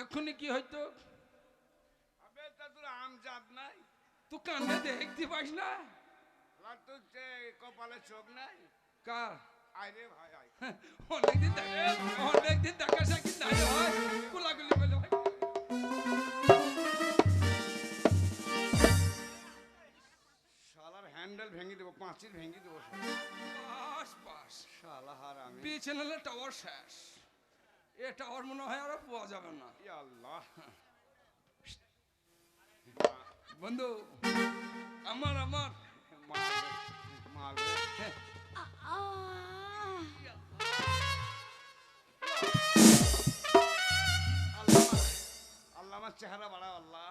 এক্ষুনি কি হইতো? আবে তা তোর আম জাত নাই। তুই কানে দেখতে পাস না। তোর কপালে চোখ নাই। কার আইরে ভাই আই। অনেকদিন দেখা অনেকদিন দেখা সাক্ষী নাই হয়? কোলাগুলি বলে ভাই। শালার হ্যান্ডেল ভেঙে দেবো পাঁচিল ভেঙে দেবো। বাস বাস। শালা হার আমি বি টাওয়ার শেষ। এ টাওয়ার মনে হয় আর পাওয়া যাবে না আল্লাহ বন্ধু আমার আমার হ্যাঁ, আল্লাহ আমার চেহারা বাড়াও আল্লাহ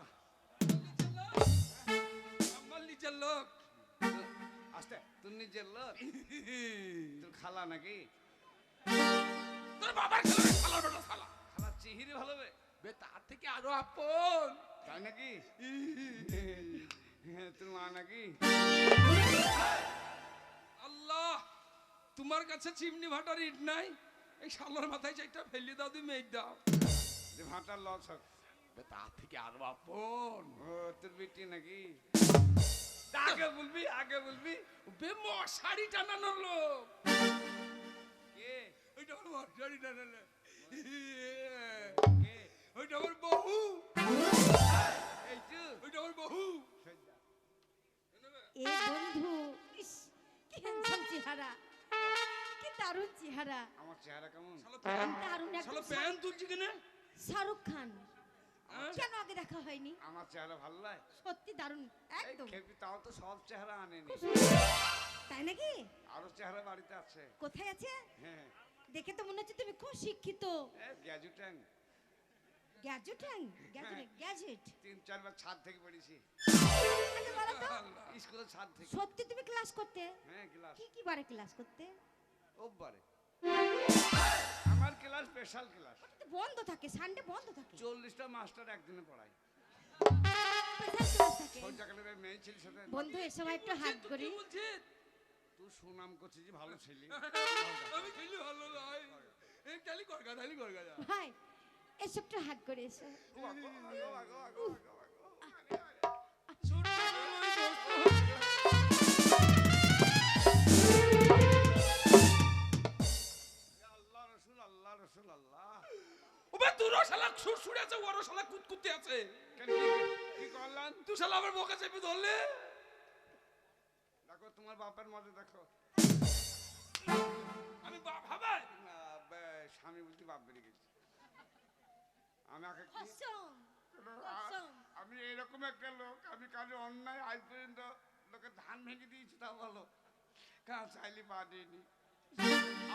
আমার নিজের লোক আস্তে তুই নিজের লোক তোর খালা নাকি তোর বাবার খেলা খালার বেটা খালা খালা চিহিরি ভালো বে। বে তার থেকে আরও আপন। তাই নাকি? তোর মা নাকি? আল্লাহ তোমার কাছে চিমনি ভাটার ইট নাই। এই শালার মাথায় চাইটা ফেলি দাও তুমি মেঘ দাও। যে ভাটার লস হোক। তার থেকে আরও আপন। ও তোর বেটি নাকি? আগে বলবি আগে বলবি। বে মশারি টানানোর লোক। শাহরুখ খান হ্যাঁ? কেন দেখা হয়নি আমার চেহারা ভালো লাগে সত্যি দারুণ একদম তাও তো সব চেহারা আনেনি তাই নাকি আরও চেহারা বাড়িতে আছে কোথায় আছে হ্যাঁ দেখে তো মনে হচ্ছে তুমি খুব শিক্ষিত। গ্যাজুট্যাং। Gadget gadget gadget? তিন চারবার ছাদ থেকে পড়েছি। আচ্ছা বলো তো। স্কুলের ছাদ থেকে। সত্যি তুমি ক্লাস করতে? হ্যাঁ ক্লাস। কি কি বারে ক্লাস করতে? ওবারে আমার ক্লাস স্পেশাল ক্লাস। বন্ধ থাকে সানডে বন্ধ থাকে। চল্লিশটা মাস্টার একদিনে সাথে বন্ধু এ সময় একটু হাত করি তুই সুনাম করছিস যে ভালো ছিলি। আমি খেলি ভালো নয়। এই খালি করগা খালি করগা যা। ভাই এসব একটু হাত করে এসো। ওবে তোরও শালা সুরসুরে আছে ওরও শালা কুতকুতে আছে। কি- করলাম? তুই শালা আমার বকা চেপে ধরলে? তোমার বাপের মজা দেখো। আমি বাপ না, স্বামী বলতে বাপ বেরিয়ে গেছে। আমি আগে কি- কসম আ- কসম আমি এরকম একটা লোক আমি কাজে অন্যায় আজ পর্যন্ত লোকের ধান ভেঙে দিয়েছি তা ভালো। কাজ চাইলে পা দিইনি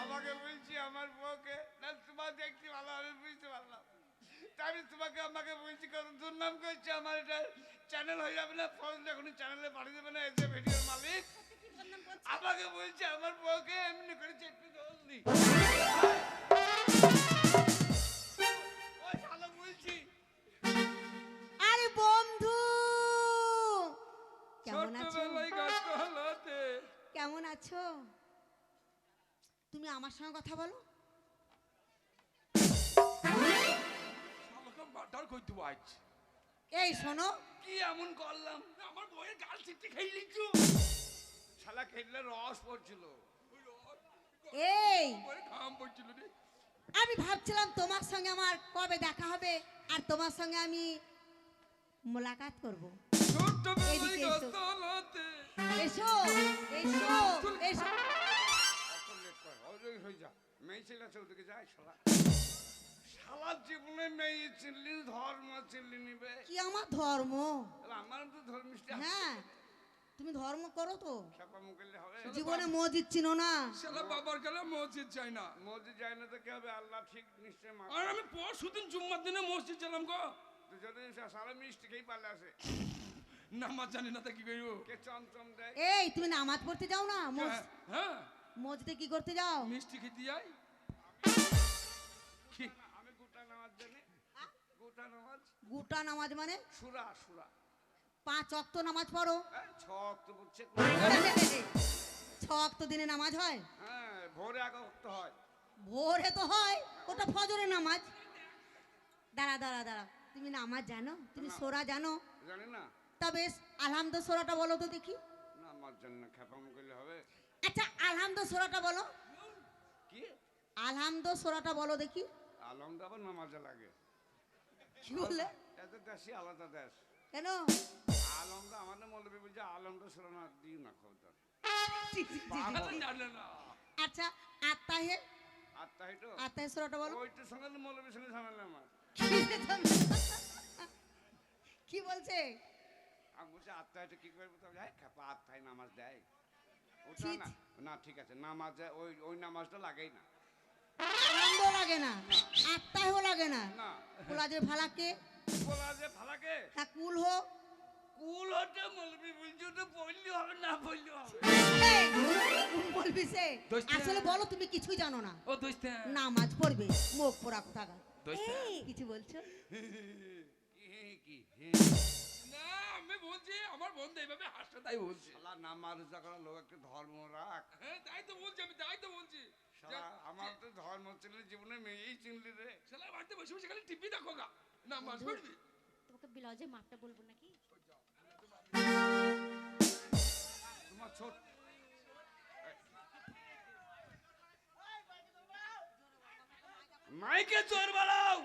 আমাকে বলছি আমার বউকে না তোমার দেখতে ভালো আমি বুঝতে পারলাম। তাই আমি তোমাকে আমাকে বলছি কত দুর্নাম করছে আমার এটা চ্যানেল হয়ে যাবে না ফোন যখন চ্যানেলে পাঠিয়ে দেবে না এসে ভিডিওর মালিক। আমাকে বলছে আমার বউকে এমনি করেছে একটু জলদি কেমন আছো? তুমি আমার সঙ্গে কথা বলো। মার্ডার আজ। এই শোনো। কি এমন করলাম? আমার বইয়ের গাল চিটে খেয়ে লিখছো শালা খেললে রস পড়ছিল। এই! ঘাম পড়ছিল রে। আমি ভাবছিলাম তোমার সঙ্গে আমার কবে দেখা হবে আর তোমার সঙ্গে আমি মোলাকাত করব। এসো। এসো এসো মেয়ে ছেলে আছে ওদিকে যায় শালা। শালা জীবনে চিল্লি ধর্ম চিল্লি নিবে। কি আমার ধর্ম? আমার তো ধর্মিষ্ঠ হ্যাঁ। তুমি ধর্ম করো তো। জীবনে মসজিদ চিনো না শালা বাবার গেলে মসজিদ যাই না। মসজিদ যায় না তো কি হবে? আল্লাহ ঠিক নিশ্চয় আর আমি পরশু দিন জুম্মার দিনে মসজিদ গেলাম গো। তো যদি সারা মিষ্টি খেয়ে পারলে আসে। নামাজ জানি না তা কি করব। কে চমচম দেয়? এই তুমি নামাজ পড়তে যাও না? হ্যাঁ মসজিদে কি করতে যাও? মিষ্টি খেতে যাই। আমি গোটা নামাজ জানি। গোটা নামাজ? গোটা নামাজ মানে? সুরা সুরা। পাঁচ অক্ত নামাজ পড়ো। এই ছক তো বুঝছে ছক তো দিনে নামাজ হয়? হ্যাঁ ভোরে হয়। ভোরে তো হয় ওটা ফজরের নামাজ। দাঁড়া দাঁড়া দাঁড়া তুমি নামাজ জানো? তুমি সোরা জানো? জানি না। তা বেশ আলহামদ সোরাটা বলো তো দেখি। আমার জন্য খেপাম করলে হবে। আচ্ছা আলহামদ সোরাটা বলো। কি? আলহামদ সোরাটা বলো দেখি। আলমটা আবার নামাজে লাগে। কি বললে? এত দেশই আলাদা দেশ। কেন? আলমটা আমাদের মৌলবী বলছে আলমটা শোনা দিই না খবরদার। না। আচ্ছা আত্মাহে? আত্মা হেটো আত্মাহে সোরাটা বলো। ওইটার সঙ্গে তো মৌলবীর সঙ্গে ঝামেলা আমার। কি বলছে? আমি বলছি আত্মা কি করব তো যাই খেপা আত্মায় নামাজ দেয়। ওটা না না ঠিক আছে নামাজ ওই ওই নামাজটা লাগেই না। আনন্দ লাগে না? আত্মাহেও লাগে না? না। কোলাজে ভালাকে বলা যে ফালাকে? হ্যাঁ কুল হো কুল হতে মৌলবী বলছি তো পড়লে হবে না পড়লে হবে? বলবি সে? আসলে বলো তুমি কিছুই জানো না। ও দোস্ত। নামাজ পড়বে মুখ পোড়া। এই, কিছু বলছো? কি কি না আমি বলছি আমার বন্ধু এইভাবে হাসছে তাই বলছি। শালা নামাজ রোজা করা লোক একটু ধর্ম রাখ। হ্যাঁ তাই তো বলছি আমি তাই তো বলছি। শালা আমার তো ধর্ম চিনলে জীবনে মেয়েই চিনলি রে। ছেলে বাড়িতে বসে বসে খালি টিভি দেখো গা। না পড়বি? তোমাকে ব্লাউজের মাপটা বলব নাকি? মাইকে জোর বাড়াও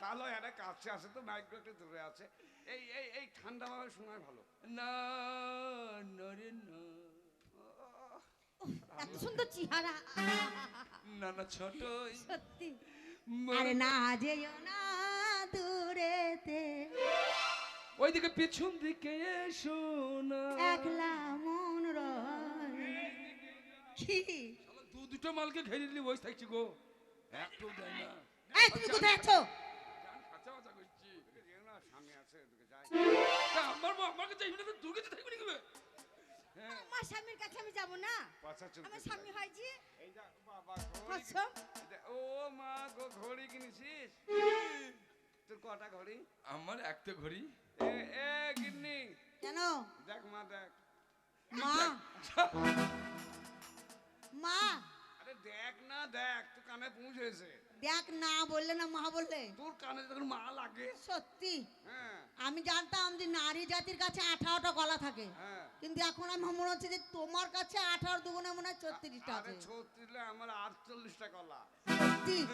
তাহলে একটা কাছে আছে তো মাইকটা একটু দূরে আছে। এই এই এই ঠান্ডা ভাবে শোনায় ভালো। না নরে না। এত সুন্দর চেহারা। না না ছোট সত্যি। আরে না যেও না দূরেতে। ওইদিকে পিছন দিকে এসো না। একলা কি দু দুটো মালকে ঘেরে নিয়ে বসে থাকছি গো। একটু দেয় না। এই তুমি কোথায় আছো? জান খাঁচা মাচা করছি। এদিকে যেও না স্বামী আছে এদিকে যাই তা আমার মা আমার কাছে এইভাবে তোর কাছে থাকবে নাকি হ্যাঁ। আমার স্বামীর কাছে আমি যাব না? আমার স্বামী হয়েছি এই ঘড়ি হাসম কি- এটা- ও মা গো ঘড়ি কিনেছিস? তোর কটা ঘড়ি? আমার একটা ঘড়ি। এ এ গিন্নি। কেন? দেখ মা দেখ। মা। মা। আরে দেখ না দেখ কানে পৌঁছেছে দেখ না বললে না মা বললে। তোর কানে যখন মা লাগে। সত্যি? হ্যাঁ। আমি জানতাম যে নারী জাতির কাছে আঠারোটা গলা থাকে। হ্যাঁ। কিন্তু এখন আমি মনে হচ্ছে যে তোমার কাছে আঠারো দুগুণে মনে হয় ছত্রিশটা আছে। ছত্রিশটা আমার আটচল্লিশটা কলা সত্যি?